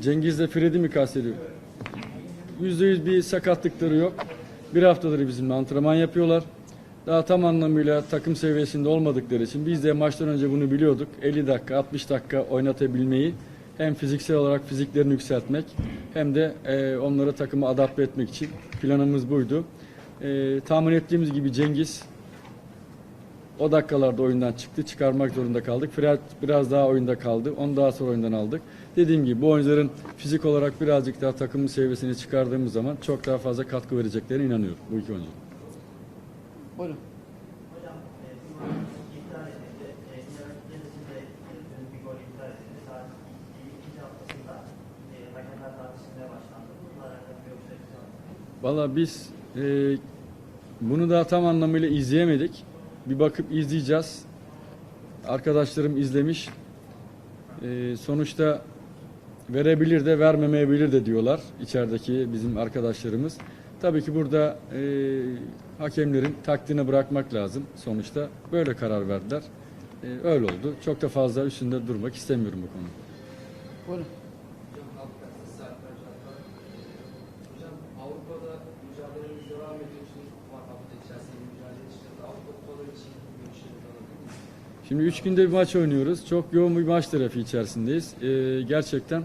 Cengiz'le Fred'i mi kastediyor? Yüzde yüz bir sakatlıkları yok. Bir haftadır bizimle antrenman yapıyorlar. Daha tam anlamıyla takım seviyesinde olmadıkları için biz de maçtan önce bunu biliyorduk. 50 dakika, 60 dakika oynatabilmeyi hem fiziksel olarak fiziklerini yükseltmek hem de e, onları takıma adapte etmek için planımız buydu. E, tahmin ettiğimiz gibi Cengiz o dakikalarda oyundan çıktı. Çıkarmak zorunda kaldık. Fred biraz daha oyunda kaldı. Onu daha sonra oyundan aldık. Dediğim gibi bu oyuncuların fizik olarak birazcık daha takımın seviyesini çıkardığımız zaman çok daha fazla katkı vereceklerine inanıyorum bu iki oyuncu. Buyurun. Valla biz e, bunu daha tam anlamıyla izleyemedik. Bir bakıp izleyeceğiz. Arkadaşlarım izlemiş. E, sonuçta verebilir de vermemeyebilir de diyorlar içerideki bizim arkadaşlarımız. Tabii ki burada e, hakemlerin taktiğine bırakmak lazım sonuçta. Böyle karar verdiler. E, öyle oldu. Çok da fazla üstünde durmak istemiyorum bu konuda. Buyurun. Avrupa'da mücadeleniz devam ediyorsunuz. Şimdi üç günde bir maç oynuyoruz. Çok yoğun bir maç trafiği içerisindeyiz. Ee, gerçekten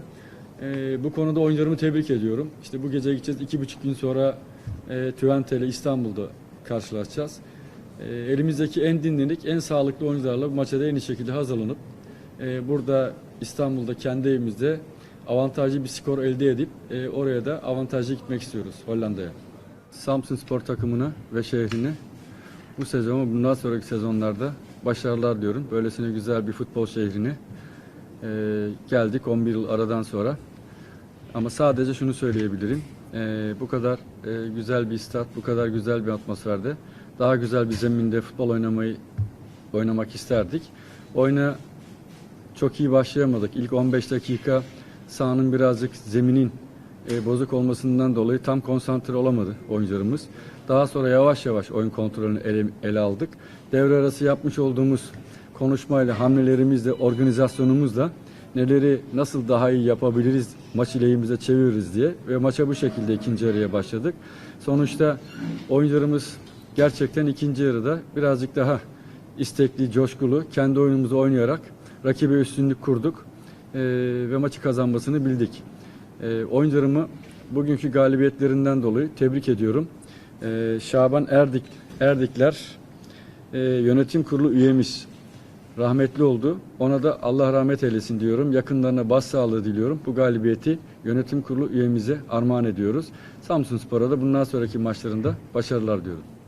e, bu konuda oyuncularımı tebrik ediyorum. İşte bu gece gideceğiz. iki buçuk gün sonra e, Twente ile İstanbul'da karşılaşacağız. E, elimizdeki en dinlenik, en sağlıklı oyuncularla bu maça da en iyi şekilde hazırlanıp e, burada İstanbul'da kendi evimizde avantajlı bir skor elde edip e, oraya da avantajlı gitmek istiyoruz Hollanda'ya. Samsun Spor takımını ve şehrini bu sezon ve bundan sonraki sezonlarda başarılar diyorum. Böylesine güzel bir futbol şehrine e, geldik 11 yıl aradan sonra. Ama sadece şunu söyleyebilirim. E, bu kadar e, güzel bir stat, bu kadar güzel bir atmosferde daha güzel bir zeminde futbol oynamayı oynamak isterdik. Oyuna çok iyi başlayamadık. İlk 15 dakika sahanın birazcık zeminin e, bozuk olmasından dolayı tam konsantre olamadı oyuncularımız. Daha sonra yavaş yavaş oyun kontrolünü ele, ele aldık. Devre arası yapmış olduğumuz konuşmayla, hamlelerimizle, organizasyonumuzla neleri nasıl daha iyi yapabiliriz, maçı lehimize çeviririz diye ve maça bu şekilde ikinci yarıya başladık. Sonuçta oyuncularımız gerçekten ikinci yarıda birazcık daha istekli, coşkulu, kendi oyunumuzu oynayarak rakibe üstünlük kurduk Ee, ve maçı kazanmasını bildik. Ee, oyuncularımı bugünkü galibiyetlerinden dolayı tebrik ediyorum. Ee, Şaban Erdik Erdikler e, yönetim kurulu üyemiz rahmetli oldu. Ona da Allah rahmet eylesin diyorum. Yakınlarına başsağlığı diliyorum. Bu galibiyeti yönetim kurulu üyemize armağan ediyoruz. Samsun Spor'a da bundan sonraki maçlarında başarılar diyorum.